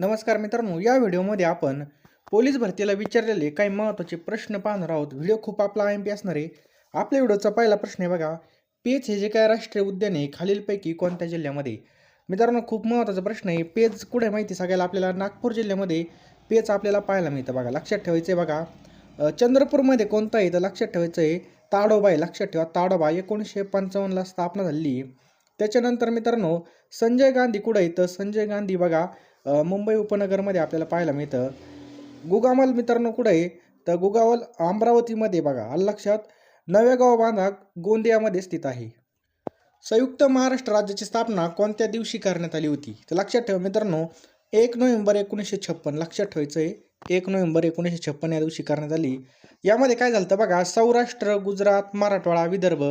नमस्कार मित्रांनो या व्हिडिओमध्ये आपण पोलीस भरतीला विचारलेले काही महत्त्वाचे प्रश्न पाहणार आहोत. व्हिडिओ खूप आपला आय एम पी असणार आहे. आपल्या व्हिडिओचा पहिला प्रश्न आहे बघा पेज हे जे काय राष्ट्रीय उद्यान आहे खालीलपैकी कोणत्या जिल्ह्यामध्ये? मित्रांनो खूप महत्त्वाचा प्रश्न आहे. पेज कुठे माहिती सगळ्याला आपल्याला? नागपूर जिल्ह्यामध्ये पेज आपल्याला पाहायला मिळतं बघा. लक्षात ठेवायचं आहे बघा चंद्रपूरमध्ये कोणतं आहे? तर लक्षात ठेवायचं आहे ताडोबा आहे. लक्षात ठेवा ताडोबा एकोणीसशे पंचावन्नला स्थापना झालेली त्याच्यानंतर मित्रांनो संजय गांधी कुठं आहे? तर संजय गांधी बघा मुंबई उपनगरमध्ये आपल्याला पाहायला मिळतं. गुगामल मित्रांनो कुठं आहे? तर गुगावल अमरावतीमध्ये बघा. आलं लक्षात? नवेगाव बांधा गोंदियामध्ये स्थित आहे. संयुक्त महाराष्ट्र राज्याची स्थापना कोणत्या दिवशी करण्यात आली होती? तर लक्षात ठेवा मित्रांनो एक नोव्हेंबर एकोणीसशे छप्पन. लक्षात ठेवायचं आहे एक नोव्हेंबर एकोणीसशे छप्पन या दिवशी करण्यात आली. यामध्ये काय झालं बघा? सौराष्ट्र गुजरात मराठवाडा विदर्भ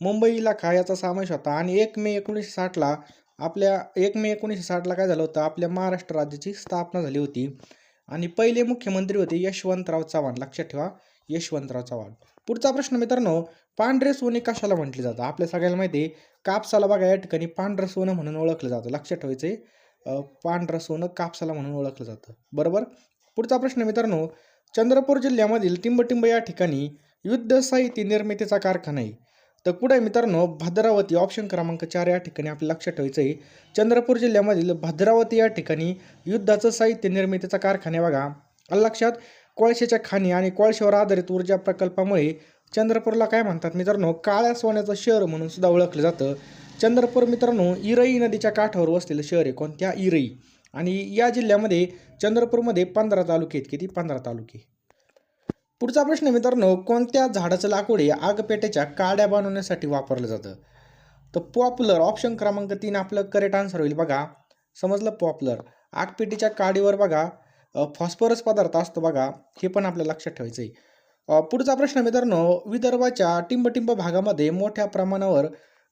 मुंबई इलाखा याचा समावेश होता. आणि एक मे एकोणीसशे साठला आपल्या एक मे एकोणीसशे साठला काय झालं होतं? आपल्या महाराष्ट्र राज्याची स्थापना झाली होती. आणि पहिले मुख्यमंत्री होते यशवंतराव चव्हाण. लक्षात ठेवा यशवंतराव चव्हाण. पुढचा प्रश्न मित्रांनो पांढरे सोने कशाला म्हटले जातं आपल्या सगळ्याला माहिती आहे कापसाला बघा या ठिकाणी पांढरं सोनं म्हणून ओळखलं जातं. लक्षात ठेवायचं आहे पांढरं सोनं कापसाला म्हणून ओळखलं जातं. बरोबर? पुढचा प्रश्न मित्रांनो चंद्रपूर जिल्ह्यामधील टिंबटिंब या ठिकाणी युद्ध साहित्य निर्मितीचा कारखाना आहे. तर पुढे मित्रांनो भद्रावती ऑप्शन क्रमांक चार या ठिकाणी आपल्या लक्षात ठेवायचं आहे चंद्रपूर जिल्ह्यामधील भद्रावती या ठिकाणी युद्धाचं साहित्य निर्मितीचा कारखाना बघा. लक्षात कोळशाच्या खाणी आणि कोळशावर आधारित ऊर्जा प्रकल्पामुळे चंद्रपूरला काय म्हणतात मित्रांनो काळ्या सोन्याचं शहर म्हणून सुद्धा ओळखलं जातं. चंद्रपूर मित्रांनो इरई नदीच्या काठावर वसलेलं शहर आहे. कोणत्या? इरई. आणि या जिल्ह्यामध्ये चंद्रपूरमध्ये पंधरा तालुके आहेत. किती? पंधरा तालुके. पुढचा प्रश्न मित्रांनो कोणत्या झाडाचं लाकूड हे आगपेट्याच्या काड्या बनवण्यासाठी वापरलं जातं? तर पॉप्युलर ऑप्शन क्रमांक तीन आपलं करेक्ट आन्सर होईल बघा. समजलं पॉप्युलर? आगपेटीच्या काडीवर बघा फॉस्फरस पदार्थ असतो बघा हे पण आपल्या लक्षात ठेवायचं आहे पुढचा प्रश्न मित्रांनो विदर्भाच्या टिंबटिंब भागामध्ये मोठ्या प्रमाणावर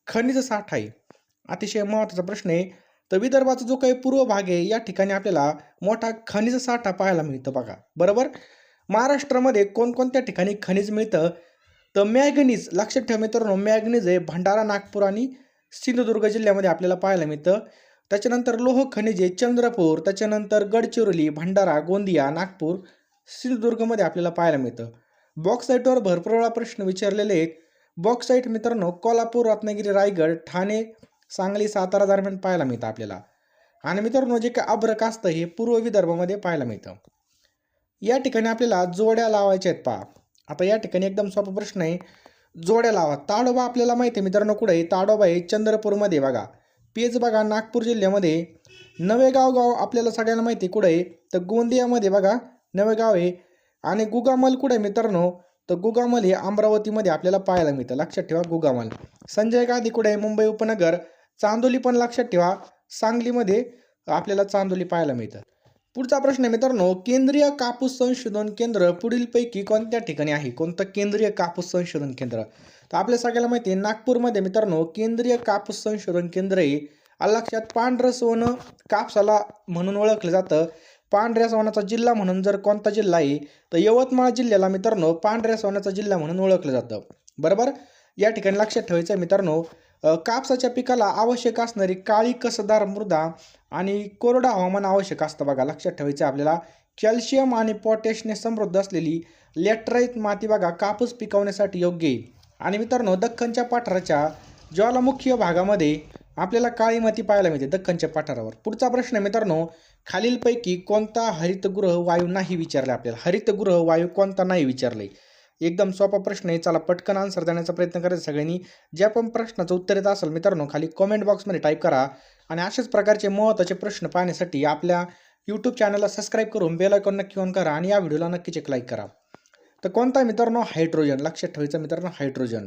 खनिज साठा आहे. अतिशय महत्त्वाचा प्रश्न आहे. तर विदर्भाचा जो काही पूर्व भाग आहे या ठिकाणी आपल्याला मोठा खनिज साठा पाहायला मिळतं बघा. बरोबर? महाराष्ट्रामध्ये कोणकोणत्या ठिकाणी खनिज मिळतं? तर मॅगनीज लक्षात ठेवा मित्रांनो मॅगनीज आहे भंडारा नागपूर आणि सिंधुदुर्ग जिल्ह्यामध्ये आपल्याला पाहायला मिळतं. त्याच्यानंतर लोह खनिजे चंद्रपूर त्याच्यानंतर गडचिरोली भंडारा गोंदिया नागपूर सिंधुदुर्गमध्ये आपल्याला पाहायला मिळतं. बॉक्साईटवर भरपूर वेळा प्रश्न विचारलेले आहेत. बॉक्साईट मित्रांनो कोल्हापूर रत्नागिरी रायगड ठाणे सांगली सातारा दरम्यान पाहायला मिळतं आपल्याला. आणि मित्रांनो जे काय अभ्रक असतं हे पूर्व विदर्भामध्ये पाहायला मिळतं. या ठिकाणी आपल्याला जोड्या लावायच्या आहेत पहा. आता या ठिकाणी एकदम सोपा प्रश्न आहे. जोड्या लावा. ताडोबा आपल्याला माहिती आहे मित्रांनो कुठे आहे? ताडोबा आहे चंद्रपूरमध्ये बघा. पेज बघा नागपूर जिल्ह्यामध्ये. नवेगाव गाव आपल्याला सगळ्यांना माहिती आहे कुठं आहे? तर गोंदियामध्ये बघा. नवेगाव आहे. आणि गुगामल कुठे आहे मित्रांनो? तर गुगामल हे अमरावतीमध्ये आपल्याला पाहायला मिळतं. लक्षात ठेवा गुगामल. संजय गांधी कुठे आहे? मुंबई उपनगर. चांदोली पण लक्षात ठेवा. सांगलीमध्ये आपल्याला चांदोली पाहायला मिळतं. पुढचा प्रश्न आहे मित्रांनो केंद्रीय कापूस संशोधन केंद्र पुढीलपैकी कोणत्या ठिकाणी आहे? कोणतं केंद्रीय कापूस संशोधन केंद्र? तर आपल्या सगळ्याला माहिती आहे नागपूरमध्ये मित्रांनो केंद्रीय कापूस संशोधन केंद्र आहे. लक्षात पांढरं सोनं कापसाला म्हणून ओळखलं जातं. पांढऱ्या सोन्याचा जिल्हा म्हणून जर कोणता जिल्हा आहे तर यवतमाळ जिल्ह्याला मित्रांनो पांढऱ्या सोन्याचा जिल्हा म्हणून ओळखलं जातं. बरोबर? या ठिकाणी लक्षात ठेवायचं आहे मित्रांनो कापसाच्या पिकाला आवश्यक असणारी काळी कसदार मृदा आणि कोरडं हवामान आवश्यक असतं बघा. लक्षात ठेवायचं आपल्याला. कॅल्शियम आणि पोटॅशने समृद्ध असलेली लॅटराईट माती बघा कापूस पिकवण्यासाठी योग्य आहे. आणि मित्रांनो दख्खनच्या पठाराच्या ज्वालामुखी भागामध्ये आपल्याला काळी माती पाहायला मिळते दख्खनच्या पठारावर. पुढचा प्रश्न आहे मित्रांनो खालीलपैकी कोणता हरितगृह वायू नाही विचारला आपल्याला? हरितगृह वायू कोणता नाही विचारले एकदम सोपा प्रश्न आहे. चला पटकन आन्सर देण्याचा प्रयत्न करायचा सगळ्यांनी. ज्या पण प्रश्नाचं उत्तर येत असेल मित्रांनो खाली कमेंट बॉक्समध्ये टाईप करा. आणि अशाच प्रकारचे महत्त्वाचे प्रश्न पाहण्यासाठी आपल्या यूट्यूब चॅनलला सबस्क्राईब करून बेल आयकॉन नक्की ऑन करा आणि या व्हिडिओला नक्कीच एक लाईक करा. तर कोणता मित्रांनो? हायड्रोजन लक्षात ठेवायचं मित्रांनो हायड्रोजन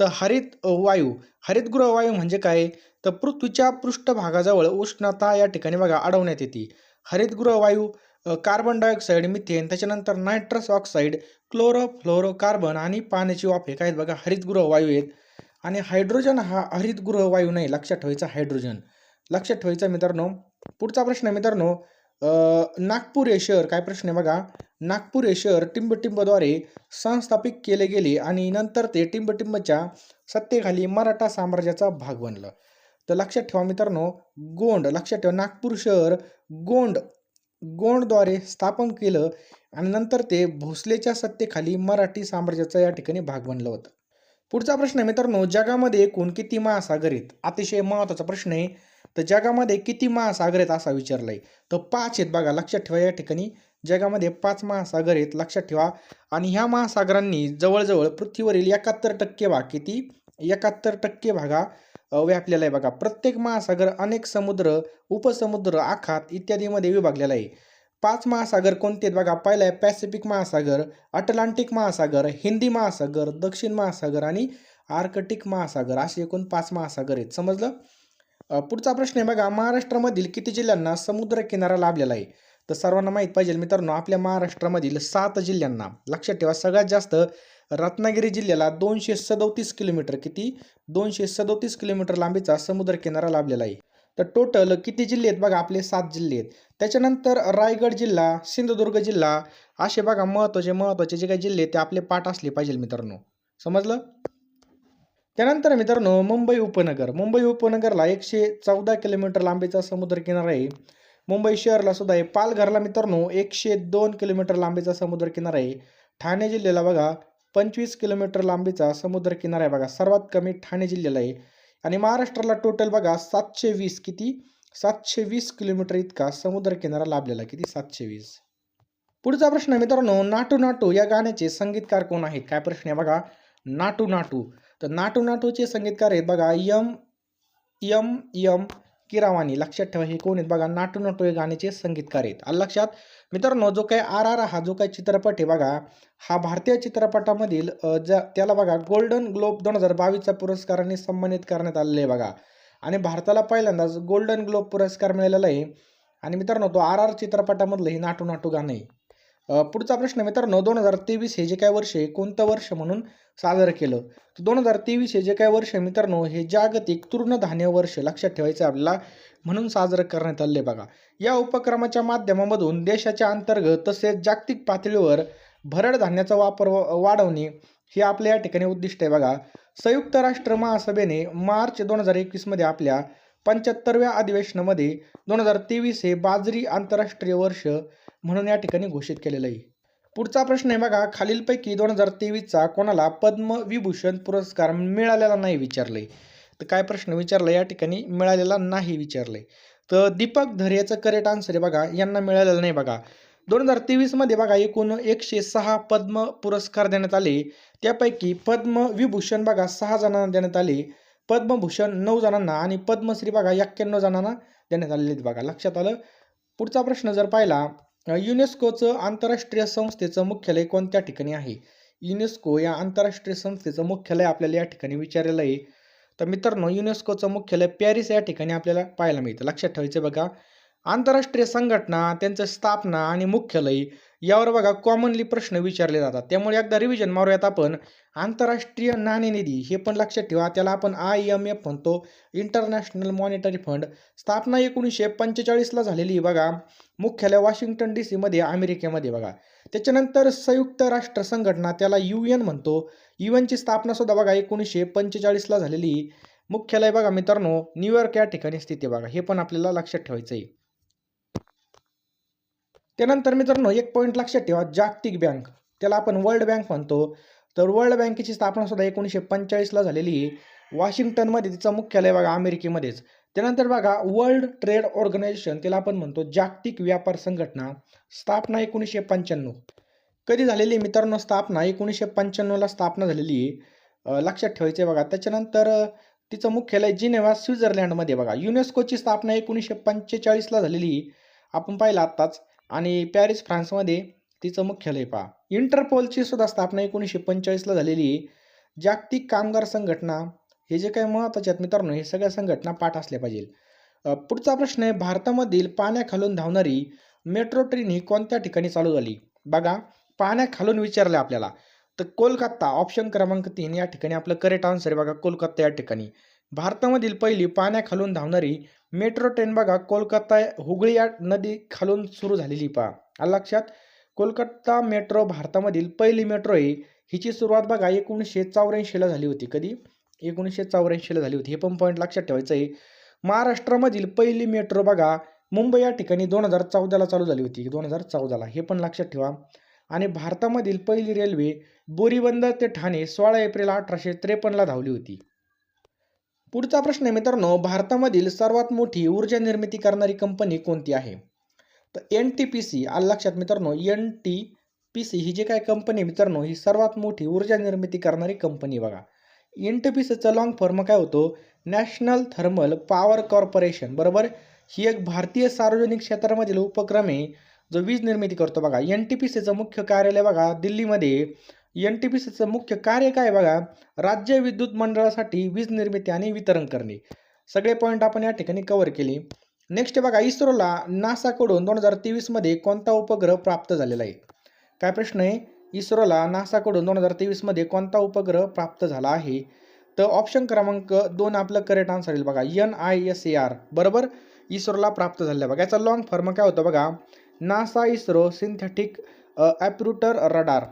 तर हरित वायू. हरितगृह वायू म्हणजे काय? तर पृथ्वीच्या पृष्ठभागाजवळ उष्णता या ठिकाणी बघा अडवण्यात येते. हरितगृह वायू कार्बन डायऑक्साईड मिथेन त्याच्यानंतर नायट्रस ऑक्साईड क्लोरो फ्लोरो कार्बन आणि पाण्याची वाफ हे काय आहेत बघा? हरितगृह वायू आहेत. आणि हायड्रोजन हा हरितगृह वायू नाही लक्षात ठेवायचा हायड्रोजन लक्षात ठेवायचा मित्रांनो. पुढचा प्रश्न आहे मित्रांनो नागपूर हे शहर काय प्रश्न आहे बघा. नागपूर हे शहर टिंबटिंबद्वारे संस्थापित केले गेले आणि नंतर ते टिंबटिंबच्या सत्तेखाली मराठा साम्राज्याचा भाग बनलं. तर लक्षात ठेवा मित्रांनो गोंड लक्षात ठेवा. नागपूर शहर गोंड गोंडद्वारे स्थापन केलं आणि नंतर ते भोसलेच्या सत्तेखाली मराठी साम्राज्याचा या ठिकाणी भाग बनलं होतं. पुढचा प्रश्न आहे मित्रांनो जगामध्ये एकूण किती महासागर आहेत? अतिशय महत्त्वाचा प्रश्न आहे. तर जगामध्ये किती महासागर आहेत असा विचारलाय तर पाच आहेत बघा लक्षात ठेवा या ठिकाणी. जगामध्ये पाच महासागर आहेत लक्षात ठेवा. आणि ह्या महासागरांनी जवळजवळ पृथ्वीवरील एकाहत्तर टक्के भाग किती? एकाहत्तर टक्के भागा व्यापलेला आहे बघा. प्रत्येक महासागर अनेक समुद्र उपसमुद्र आखात इत्यादीमध्ये विभागलेला आहे. पाच महासागर कोणते आहेत बघा? पहिला आहे पॅसिफिक महासागर अटलांटिक महासागर हिंदी महासागर दक्षिण महासागर आणि आर्कटिक महासागर. असे एकूण पाच महासागर आहेत. समजलं? पुढचा प्रश्न आहे बघा महाराष्ट्रामधील किती जिल्ह्यांना समुद्र किनारा लाभलेला आहे? तर सर्वांना माहीत पाहिजे मित्रांनो आपल्या महाराष्ट्रामधील सात जिल्ह्यांना लक्षात ठेवा सगळ्यात जास्त रत्नागिरी जिल्ह्याला दोनशे सदोतीस किलोमीटर किती? दोनशे सदोतीस किलोमीटर लांबीचा समुद्र किनारा लाभलेला आहे. तर टोटल किती जिल्हे आहेत बघा आपले सात जिल्हे आहेत. त्याच्यानंतर रायगड जिल्हा सिंधुदुर्ग जिल्हा असे बघा महत्त्वाचे महत्त्वाचे जे काही जिल्हे आहेत ते आपले पाठ असले पाहिजे मित्रांनो. समजलं? त्यानंतर मित्रांनो मुंबई उपनगर. मुंबई उपनगरला एकशे चौदा किलोमीटर लांबीचा समुद्रकिनारा आहे. मुंबई शहरला सुद्धा आहे. पालघरला मित्रांनो एकशे दोन किलोमीटर लांबीचा समुद्रकिनारा आहे. ठाणे जिल्ह्याला बघा पंचवीस किलोमीटर लांबीचा समुद्रकिनारा आहे बघा. सर्वात कमी ठाणे जिल्ह्याला आहे. आणि महाराष्ट्राला टोटल बघा सातशे वीस किती? सातशे वीस किलोमीटर इतका समुद्रकिनारा लाभलेला किती? सातशे वीस. पुढचा प्रश्न आहे मित्रांनो नाटू नाटू या गाण्याचे संगीतकार कोण आहेत? काय प्रश्न आहे बघा. नाटू नाटू. तर नाटू नाटूचे संगीतकार आहेत बघा यम यम यम किरावानी. लक्षात ठेवा हे कोण आहेत बघा नाटू नाटू या गाण्याचे संगीतकार आहेत. आलं लक्षात मित्रांनो जो काही आर आर हा जो काही चित्रपट आहे बघा हा भारतीय चित्रपटामधील ज्या त्याला बघा गोल्डन ग्लोब दोन हजार बावीसच्या पुरस्काराने सन्मानित करण्यात आलेलं आहे बघा. आणि भारताला पहिल्यांदाच गोल्डन ग्लोब पुरस्कार मिळालेला आहे. आणि मित्रांनो तो आर आर चित्रपटामधलं हे नाटू नाटू गाणं आहे. पुढचा प्रश्न मित्रांनो दोन हजार तेवीस हे जे काय वर्ष आहे कोणतं वर्ष म्हणून साजरं केलं? तर दोन हजार तेवीस हे जे काय वर्ष मित्रांनो हे जागतिक तृणधान्य वर्ष लक्षात ठेवायचं आपल्याला म्हणून साजरं करण्यात आले बघा. या उपक्रमाच्या माध्यमामधून देशाच्या अंतर्गत तसेच जागतिक पातळीवर भरड धान्याचा वापर वाढवणे हे आपल्या या ठिकाणी उद्दिष्ट आहे बघा. संयुक्त राष्ट्र महासभेने मार्च दोन हजार एकवीसमध्ये आपल्या पंच्याहत्तरव्या अधिवेशनामध्ये दोन हजार तेवीस हे बाजरी आंतरराष्ट्रीय वर्ष म्हणून या ठिकाणी घोषित केलेलं आहे. पुढचा प्रश्न आहे बघा खालीलपैकी दोन हजार तेवीसचा कोणाला पद्मविभूषण पुरस्कार मिळालेला नाही विचारलंय? तर काय प्रश्न विचारला या ठिकाणी मिळालेला नाही विचारलंय. तर दीपक धरेचं करेक्ट आन्सर आहे बघा यांना मिळालेलं नाही बघा. दोन हजार तेवीसमध्ये बघा एकूण एकशे सहा पद्म पुरस्कार देण्यात आले. त्यापैकी पद्मविभूषण बघा सहा जणांना देण्यात आले. पद्मभूषण नऊ जणांना आणि पद्मश्री बघा एक्क्याण्णव जणांना देण्यात आलेले आहेत बघा. लक्षात आलं? पुढचा प्रश्न जर पाहिला युनेस्कोचं आंतरराष्ट्रीय संस्थेचं मुख्यालय कोणत्या ठिकाणी आहे? युनेस्को या आंतरराष्ट्रीय संस्थेचं मुख्यालय आपल्याला या ठिकाणी विचारलेलं आहे. तर मित्रांनो युनेस्कोचं मुख्यालय पॅरिस या ठिकाणी आपल्याला पाहायला मिळतं. लक्षात ठेवायचं बघा. आंतरराष्ट्रीय संघटना त्यांचं स्थापना आणि मुख्यालय यावर बघा कॉमनली प्रश्न विचारले जातात. त्यामुळे एकदा रिव्हिजन मारूयात आपण. आंतरराष्ट्रीय नाणेनिधी हे पण लक्षात ठेवा. त्याला आपण आय एम एफ म्हणतो. इंटरनॅशनल मॉनिटरी फंड स्थापना एकोणीसशे पंचेचाळीसला झालेली बघा. मुख्यालय वॉशिंग्टन डी सीमध्ये अमेरिकेमध्ये बघा. त्याच्यानंतर संयुक्त राष्ट्र संघटना त्याला यू एन म्हणतो. यू एनची स्थापनासुद्धा बघा एकोणीसशे पंचेचाळीसला झालेली मुख्यालय बघा मित्रांनो न्यूयॉर्क या ठिकाणी स्थिती बघा. हे पण आपल्याला लक्षात ठेवायचं आहे त्यानंतर मित्रांनो एक पॉईंट लक्षात ठेवा जागतिक बँक त्याला आपण वर्ल्ड बँक म्हणतो. तर वर्ल्ड बँकेची स्थापना सुद्धा एकोणीसशे पंचेचाळीसला झालेली आहे. वॉशिंग्टनमध्ये तिचं मुख्यालय बघा अमेरिकेमध्येच. त्यानंतर बघा वर्ल्ड ट्रेड ऑर्गनायझेशन त्याला आपण म्हणतो जागतिक व्यापार संघटना. स्थापना एकोणीसशे पंच्याण्णव. कधी झालेली आहे मित्रांनो स्थापना? एकोणीसशे पंच्याण्णवला स्थापना झालेली आहे. लक्षात ठेवायचं आहे बघा. त्याच्यानंतर तिचं मुख्यालय जिनेवा स्वित्झर्लंडमध्ये बघा. युनेस्कोची स्थापना एकोणीसशे पंचेचाळीसला झालेली आहे. आपण पाहिलं आत्ताच. आणि पॅरिस फ्रान्समध्ये तिचं मुख्यालय पहा. इंटरपोलची सुद्धा स्थापना एकोणीसशे पंचेचाळीसला झालेली आहे. जागतिक कामगार संघटना हे जे काही महत्त्वाचे आहेत मित्रांनो हे सगळ्या संघटना पाठ असल्या पाहिजे. पुढचा प्रश्न आहे भारतामधील पाण्याखालून धावणारी मेट्रो ट्रेन ही कोणत्या ठिकाणी चालू झाली? बघा पाण्याखालून विचारलं आपल्याला. तर कोलकाता ऑप्शन क्रमांक तीन या ठिकाणी आपलं करेक्ट आन्सर आहे बघा कोलकाता या ठिकाणी. भारतामधील पहिली पाण्याखालून धावणारी मेट्रो ट्रेन बघा कोलकाता हुगळी या नदी खालून सुरू झालेली पहा. लक्षात? कोलकाता मेट्रो भारतामधील पहिली मेट्रो आहे. हिची सुरुवात बघा एकोणीसशे चौऱ्याऐंशीला झाली होती. कधी? एकोणीसशे चौऱ्याऐंशीला झाली होती. हे पण पॉईंट लक्षात ठेवायचं आहे. महाराष्ट्रामधील पहिली मेट्रो बघा मुंबई या ठिकाणी दोन हजार चौदाला चालू झाली होती. दोन हजार चौदाला हे पण लक्षात ठेवा. आणि भारतामधील पहिली रेल्वे बोरीबंद ते ठाणे सोळा एप्रिल अठराशे त्रेपन्नला धावली होती. पुढचा प्रश्न आहे मित्रांनो भारतामधील सर्वात मोठी ऊर्जा निर्मिती करणारी कंपनी कोणती आहे? तर एन टी पी सी आलं लक्षात मित्रांनो एन टी पी सी ही जी काय कंपनी आहे मित्रांनो ही सर्वात मोठी ऊर्जा निर्मिती करणारी कंपनी बघा. एन टी पी सीचा लॉंग फॉर्म काय होतो? नॅशनल थर्मल पॉवर कॉर्पोरेशन बरोबर? ही एक भारतीय सार्वजनिक क्षेत्रामधील उपक्रम आहे जो वीज निर्मिती करतो बघा. एन टी पी सीचं मुख्य कार्यालय बघा दिल्लीमध्ये. एन टी पी सीचं मुख्य कार्य काय बघा? राज्य विद्युत मंडळासाठी वीज निर्मिती आणि वितरण करणे. सगळे पॉईंट आपण या ठिकाणी कव्हर केले. नेक्स्ट बघा इस्रोला नासाकडून दोन हजार तेवीसमध्ये कोणता उपग्रह प्राप्त झालेला आहे? काय प्रश्न आहे? इस्रोला नासाकडून दोन हजार तेवीसमध्ये कोणता उपग्रह प्राप्त झाला आहे? तर ऑप्शन क्रमांक दोन आपलं करेक्ट आन्सर येईल बघा. N I S A R बरोबर? इस्रोला प्राप्त झालेला आहे बघा. याचा लॉंग फॉर्म काय होतं बघा? NASA ISRO synthetic aperture radar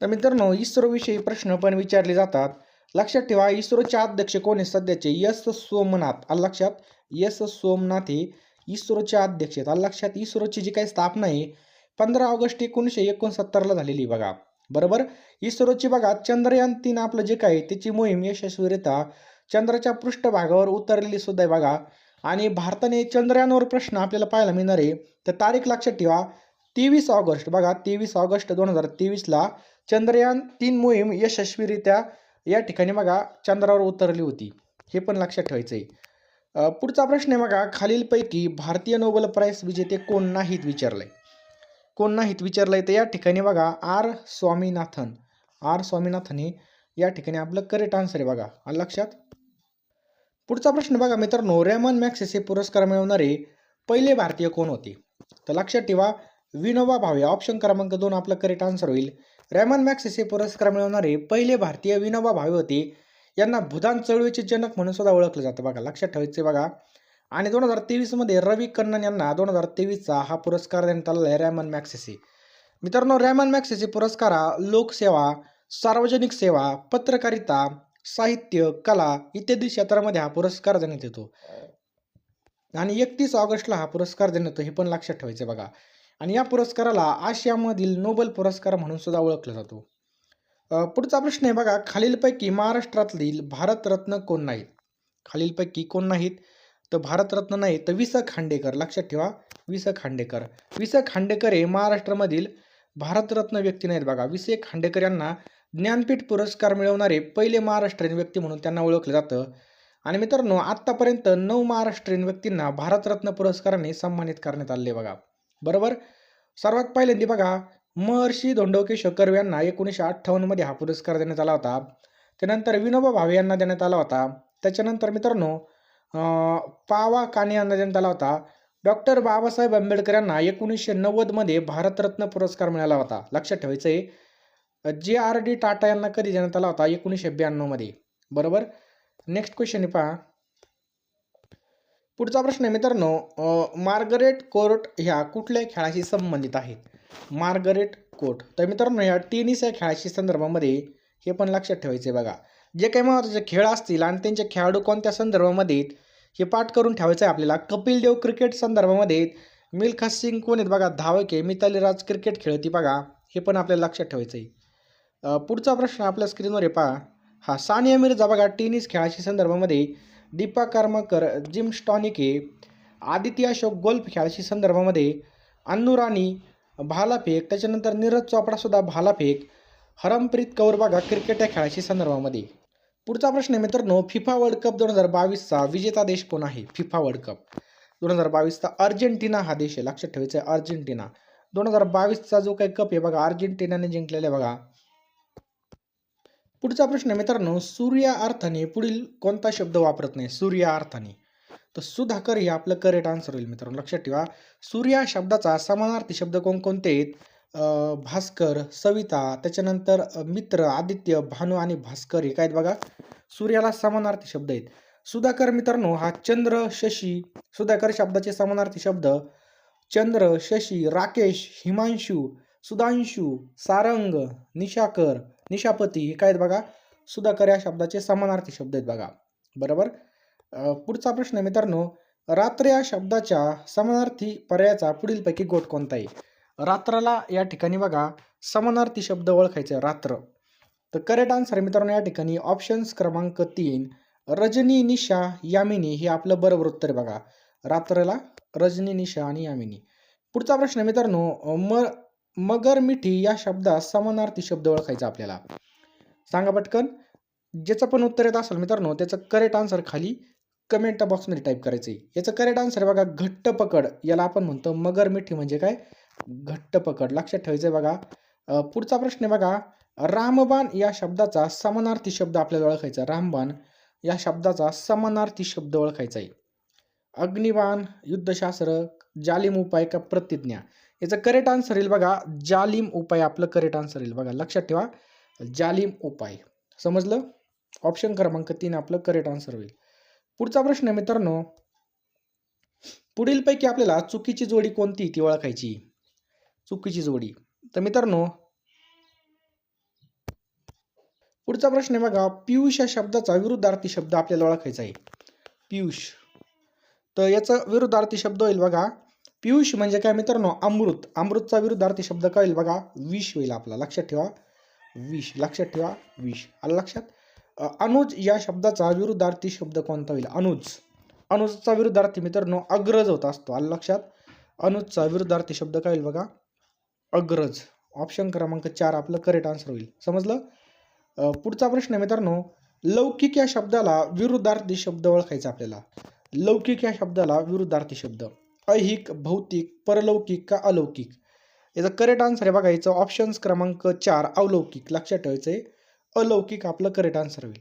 तर मित्रांनो इस्रोविषयी प्रश्न पण विचारले जातात. लक्षात ठेवा इस्रोचे अध्यक्ष कोण आहे सध्याचे यस सोमनाथ. आलं लक्षात? यस सोमनाथ हे इस्रोचे अध्यक्ष आहेत. आलं लक्षात? इस्रोची जी काही स्थापना आहे पंधरा ऑगस्ट एकोणीसशे एकोणसत्तरला झालेली बघा. बरोबर? इस्रोची बघा चंद्रयान तीन आपलं जे काही त्याची मोहीम यशस्वीरित्या चंद्राच्या पृष्ठभागावर उतरलेली सुद्धा आहे बघा. आणि भारताने चंद्रयानवर प्रश्न आपल्याला पाहायला मिळणार आहे. तर तारीख लक्षात ठेवा तेवीस ऑगस्ट. बघा तेवीस ऑगस्ट दोन हजार तेवीसला चंद्रयान तीन मोहीम यशस्वीरित्या या ठिकाणी बघा चंद्रावर उतरली होती. हे पण लक्षात ठेवायचं आहे पुढचा प्रश्न आहे बघा खालीलपैकी भारतीय नोबेल प्राईज विजेते कोण नाहीत विचारलंय? कोण नाहीत विचारलंय? तर या ठिकाणी बघा आर स्वामीनाथन. आर स्वामीनाथन हे या ठिकाणी आपलं करेक्ट आन्सर आहे बघा. आलं लक्षात? पुढचा प्रश्न बघा मित्रांनो रॅमन मॅक्सेस हे पुरस्कार मिळवणारे पहिले भारतीय कोण होते? तर लक्षात ठेवा विनोबा भावे ऑप्शन क्रमांक दोन आपलं करेक्ट आन्सर होईल. रॅमन मॅक्सेसे पुरस्कार मिळवणारे पहिले भारतीय विनोबा भावे होते. यांना भूदान चळवळीचे जनक म्हणून सुद्धा ओळखलं जातं. बघा लक्षात ठेवायचे बघा. आणि दोन हजार तेवीसमध्ये रवी कन्नन यांना दोन हजार तेवीसचा हा पुरस्कार देण्यात आलेला आहे रॅमन मॅक्सेसी मित्रांनो रॅमन मॅक्सेसी पुरस्कार हा लोकसेवा सार्वजनिक सेवा पत्रकारिता साहित्य कला इत्यादी क्षेत्रामध्ये हा पुरस्कार देण्यात येतो. आणि एकतीस ऑगस्टला हा पुरस्कार देण्यात येतो हे पण लक्षात ठेवायचं बघा. आणि या पुरस्काराला आशियामधील नोबेल पुरस्कार म्हणून सुद्धा ओळखला जातो. पुढचा प्रश्न आहे बघा खालीलपैकी महाराष्ट्रातील भारतरत्न कोण नाहीत? खालीलपैकी कोण नाहीत? तर भारतरत्न नाही तर वि स खांडेकर. लक्षात ठेवा वि स खांडेकर. वि स खांडेकर हे महाराष्ट्रामधील भारतरत्न व्यक्ती नाहीत बघा. वि स खांडेकर यांना ज्ञानपीठ पुरस्कार मिळवणारे पहिले महाराष्ट्रीयन व्यक्ती म्हणून त्यांना ओळखलं जातं. आणि मित्रांनो आत्तापर्यंत नऊ महाराष्ट्रीयन व्यक्तींना भारतरत्न पुरस्काराने सन्मानित करण्यात आले बघा. बरोबर? सर्वात पहिल्यांदी बघा महर्षी धोंडवके कर्वे यांना एकोणीसशे अठ्ठावन्नमध्ये हा पुरस्कार देण्यात आला होता. त्यानंतर विनोबा भावे यांना देण्यात आला होता. त्याच्यानंतर मित्रांनो पावा काने यांना देण्यात आला होता. डॉक्टर बाबासाहेब आंबेडकर यांना एकोणीसशे नव्वदमध्ये भारतरत्न पुरस्कार मिळाला होता. लक्षात ठेवायचं आहे जे आर डी टाटा यांना कधी देण्यात आला होता? एकोणीसशे ब्याण्णवमध्ये बरोबर? नेक्स्ट क्वेश्चन पहा. पुढचा प्रश्न आहे मित्रांनो मार्गरेट कोर्ट ह्या कुठल्या खेळाशी संबंधित आहेत? Margaret Court. तर मित्रांनो ह्या टेनिस या खेळाशी संदर्भामध्ये हे पण लक्षात ठेवायचे बघा. जे काही महत्त्वाचे खेळ असतील आणि त्यांचे खेळाडू कोणत्या संदर्भामध्ये हे पाठ करून ठेवायचं आहे आपल्याला. कपिल देव क्रिकेट संदर्भामध्ये मिल्खा सिंग कोण आहेत बघा? धावक आहे मिताली राज क्रिकेट खेळती बघा. हे पण आपल्याला लक्षात ठेवायचं आहे पुढचा प्रश्न आपल्या स्क्रीनवर आहे पहा. हा सानिया मिर्झा बघा टेनिस खेळाशी संदर्भामध्ये दीपा कर्मकर जिम स्टॉनिके आदित्य अशोक गोल्फ खेळाशी संदर्भामध्ये अन्नुराणी भालाफेक त्याच्यानंतर नीरज चोपडासुद्धा भालाफेक हरमप्रीत कौर बागा क्रिकेट या खेळाशी संदर्भामध्ये. पुढचा प्रश्न आहे मित्रांनो फिफा वर्ल्ड कप दोन हजार बावीसचा विजेता देश कोण आहे? फिफा वर्ल्ड कप दोन हजार बावीसचा अर्जेंटिना हा देश आहे लक्षात ठेवायचं आहे अर्जेंटिना. दोन हजार बावीसचा जो काही कप आहे बघा अर्जेंटिनाने जिंकलेला आहे बघा. पुढचा प्रश्न मित्रांनो सूर्या अर्थाने पुढील कोणता शब्द वापरत नाही? सूर्या अर्थाने तर सुधाकर हे आपलं करेक्ट आन्सर होईल मित्रांनो लक्षात ठेवा. सूर्या शब्दाचा समानार्थी शब्द कोणकोणते आहेत? भास्कर सविता त्याच्यानंतर मित्र आदित्य भानू आणि भास्कर हे काय आहेत बघा? सूर्याला समानार्थी शब्द आहेत. सुधाकर मित्रांनो हा चंद्र शशी सुधाकर शब्दाचे समानार्थी शब्द. चंद्र शशी राकेश हिमांशू सुधांशू सारंग निशाकर निशापती हे काय आहेत बघा? सुधाकर या शब्दाचे समानार्थी शब्द आहेत बघा. बरोबर? पुढचा प्रश्न मित्रांनो रात्र या शब्दाच्या समानार्थी पर्यायाचा पुढीलपैकी गोट कोणता आहे? रात्राला या ठिकाणी बघा समानार्थी शब्द ओळखायचे आहे रात्र. तर करेक्ट आन्सर मित्रांनो या ठिकाणी ऑप्शन्स क्रमांक तीन रजनी निशा यामिनी हे आपलं बरोबर उत्तर आहे बघा. रात्रला रजनी निशा आणि यामिनी. पुढचा प्रश्न मित्रांनो म मगर मिठी या शब्दात समानार्थी शब्द ओळखायचा आपल्याला. सांगा पटकन. ज्याचं पण उत्तर येत असेल मित्रांनो त्याचं करेक्ट आन्सर खाली कमेंट बॉक्समध्ये टाईप करायचं आहे याचं करेक्ट आन्सर बघा घट्ट पकड. याला आपण म्हणतो मगर मिठी म्हणजे काय? घट्ट पकड. लक्षात ठेवायचं आहे बघा पुढचा प्रश्न आहे बघा. रामबाण या शब्दाचा समानार्थी शब्द आपल्याला ओळखायचा. रामबाण या शब्दाचा समानार्थी शब्द ओळखायचा आहे अग्निबाण युद्धशास्त्र जालिम उपाय का प्रतिज्ञा याचं करेक्ट आन्सर येईल बघा. जालिम उपाय आपलं करेक्ट आन्सर येईल. बघा लक्षात ठेवा. जालिम उपाय. समजलं? ऑप्शन क्रमांक तीन आपलं करेक्ट आन्सर होईल. पुढचा प्रश्न आहे मित्रांनो. पुढीलपैकी आपल्याला चुकीची जोडी कोणती ती ओळखायची? चुकीची जोडी. तर मित्रांनो पुढचा प्रश्न आहे बघा. पियुष या शब्दाचा विरुद्धार्थी शब्द आपल्याला ओळखायचा आहे. पियुष. तर याचा विरुद्धार्थी शब्द होईल बघा. पियुष म्हणजे काय मित्रांनो? अमृत. अमृतचा विरुद्धार्थी शब्द कळेल बघा. विष होईल आपला. लक्षात ठेवा. विष. लक्षात ठेवा. विष. आलं लक्षात? अनुज या शब्दाचा विरुद्धार्थी शब्द कोणता होईल? अनुज. अनुजचा विरुद्धार्थी मित्रांनो अग्रज होत असतो. आलं लक्षात? अनुजचा विरुद्धार्थी शब्द काय होईल बघा. अग्रज. ऑप्शन क्रमांक चार आपलं करेक्ट आन्सर होईल. समजलं? पुढचा प्रश्न आहे मित्रांनो. लौकिक या शब्दाला विरुद्धार्थी शब्द ओळखायचा आपल्याला. लौकिक या शब्दाला विरुद्धार्थी शब्द. ऐहिक भौतिक परलौकिक का अलौकिक? याचा करेक्ट आन्सर आहे बघायचं ऑप्शन्स क्रमांक चार अवलौकिक लक्षात ठेवायचं आहे अलौकिक आपलं करेक्ट आन्सर होईल.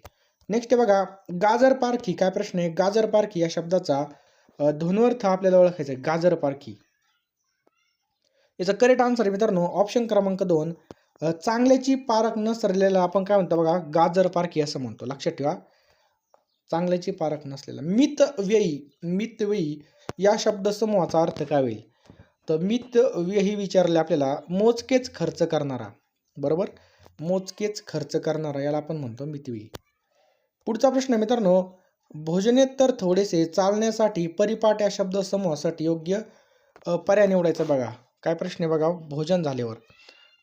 नेक्स्ट आहे बघा गाजर पारखी. काय प्रश्न आहे? गाजर पारखी या शब्दाचा अ, ध्वन्वर्थ आपल्याला ओळखायचा आहे. गाजर पारखी. याचा करेक्ट आन्सर आहे मित्रांनो ऑप्शन क्रमांक दोन. चांगल्याची पारख न सरलेला आपण काय म्हणतो बघा? गाजर पारखी असं म्हणतो. लक्षात ठेवा. चांगल्याची पारख नसलेला. मित व्ययी मित व्ययी या शब्दसमूहाचा अर्थ काय होईल? तर मित हे विचारले आपल्याला मोजकेच खर्च करणारा. बरोबर? मोजकेच खर्च करणारा याला आपण म्हणतो मितवी पुढचा प्रश्न मित्रांनो भोजनेतर थोडेसे चालण्यासाठी परिपाट या शब्दसमूहासाठी योग्य पर्याय निवडायचा बघा. काय प्रश्न आहे बघा? भोजन झाल्यावर.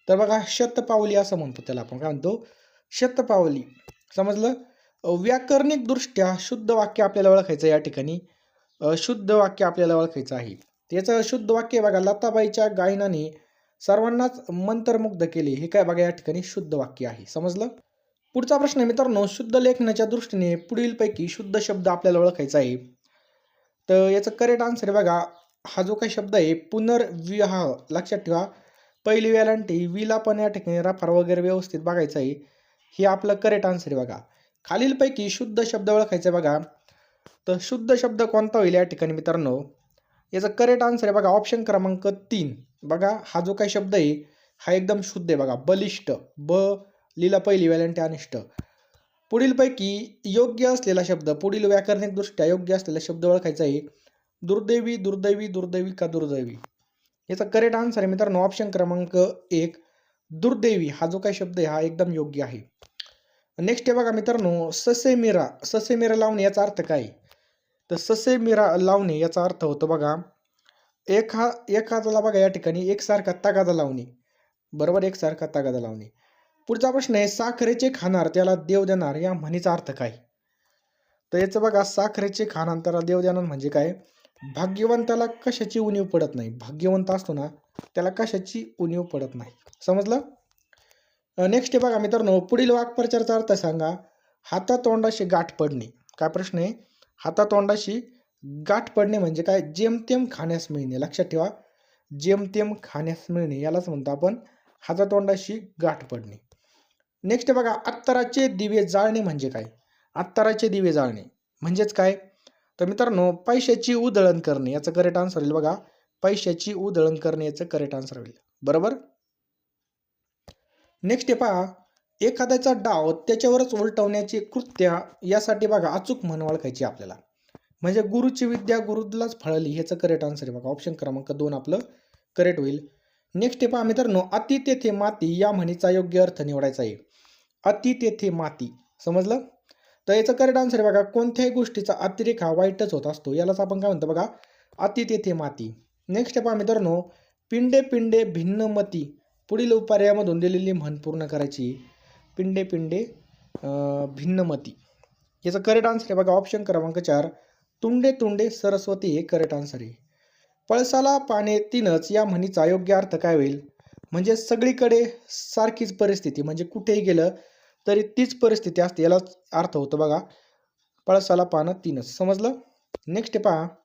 तर बघा शतपावली असं म्हणतो त्याला आपण. काय म्हणतो? शतपावली. समजलं? व्याकरणिकदृष्ट्या शुद्ध वाक्य आपल्याला ओळखायचं या ठिकाणी. शुद्ध वाक्य आपल्याला ओळखायचं आहे. त्याचं शुद्ध वाक्य बघा लताबाईच्या गायनाने सर्वांनाच मंत्रमुग्ध केले. हे काय बघा या ठिकाणी शुद्ध वाक्य आहे. समजलं? पुढचा प्रश्न आहे मित्रांनो शुद्ध लेखनाच्या दृष्टीने पुढीलपैकी शुद्ध शब्द आपल्याला ओळखायचा आहे. तर याचं करेक्ट आन्सर बघा हा जो काही शब्द आहे पुनर्विवाह लक्षात ठेवा. पहिली वेलांटी विला पण या ठिकाणी राफार वगैरे व्यवस्थित बघायचं आहे. हे आपलं करेक्ट आन्सर आहे बघा. खालीलपैकी शुद्ध शब्द ओळखायचा आहे बघा. तर शुद्ध शब्द कोणता होईल या ठिकाणी मित्रांनो? याचा करेक्ट आन्सर आहे बघा ऑप्शन क्रमांक तीन. बघा हा जो काही शब्द आहे हा एकदम शुद्ध आहे बघा. बलिष्ठ ब लिला पहिली वेलांटी अनिष्ट. पुढीलपैकी योग्य असलेला शब्द पुढील व्याकरणिकदृष्ट्या योग्य असलेला शब्द ओळखायचा आहे दुर्दैवी दुर्दैवी दुर्दैवी का दुर्दैवी? याचा करेक्ट आन्सर आहे मित्रांनो ऑप्शन क्रमांक एक. दुर्दैवी हा जो काही शब्द आहे हा एकदम योग्य आहे. नेक्स्ट आहे बघा मित्रांनो ससेमिरा. ससेमिरा ससे मिरा लावणे याचा अर्थ काय? तर ससेमिरा लावणे याचा अर्थ होतो बघा एका एखादाला बघा या ठिकाणी एकसारखा तगादा लावणे. बरोबर? एकसारखा तगादा लावणे. पुढचा प्रश्न आहे साखरेचे खाणार त्याला देव देणार या म्हणीचा अर्थ काय? तर याचं बघा साखरेचे खाणार त्याला देव देणार म्हणजे काय? भाग्यवंताला कशाची उणीव पडत नाही. भाग्यवंत असतो ना त्याला कशाची उणीव पडत नाही. समजलं? नेक्स्ट बघा मित्रांनो पुढील वाक्प्रचारचा अर्थ सांगा. हातातोंडाशी गाठ पडणे. काय प्रश्न आहे? हातातोंडाशी गाठ पडणे म्हणजे काय? जेमतेम खाण्यास मिळणे. लक्षात ठेवा. जेमतेम खाण्यास मिळणे. यालाच म्हणतो आपण हातातोंडाशी गाठ पडणे. नेक्स्ट बघा अत्तराचे दिवे जाळणे म्हणजे काय? अत्तराचे दिवे जाळणे. म्हणजेच काय? तर मित्रांनो पैशाची उधळण करणे. याचं करेक्ट आन्सर होईल बघा. पैशाची उधळण करणे याचं करेक्ट आन्सर होईल. बरोबर? नेक्स्ट आहे पहा. एखाद्याचा डाव त्याच्यावरच उलटवण्याची कृत्य यासाठी बघा अचूक म्हण ओळखायची आपल्याला. म्हणजे गुरुची विद्या गुरुलाच फळली ह्याचं करेक्ट आन्सर आहे बघा. ऑप्शन क्रमांक दोन आपलं करेक्ट होईल. नेक्स्ट आहे पहा मित्रांनो अति तेथे माती या म्हणीचा योग्य अर्थ निवडायचा आहे. अति तेथे माती. समजलं? तर याचं करेक्ट आन्सर आहे बघा कोणत्याही गोष्टीचा अतिरेक हा वाईटच होत असतो. यालाच आपण काय म्हणतो बघा? अति तेथे माती. नेक्स्ट पहा मित्रांनो पिंडे पिंडे भिन्न मती. पुढील उपार्यामधून दिलेली म्हण पूर्ण करायची. पिंडे पिंडे भिन्नमती भिन्न मती. याचं करेक्ट आन्सर आहे बघा ऑप्शन क्रमांक चार. तुंडे तुंडे सरस्वती हे करेक्ट आन्सर आहे. पळसाला पाने तीनच या म्हणीचा योग्य अर्थ काय होईल? म्हणजे सगळीकडे सारखीच परिस्थिती म्हणजे कुठेही गेलं तरी तीच परिस्थिती असते यालाच अर्थ होतो बघा. पळसाला पानं तीनच. समजलं? नेक्स्ट पहा.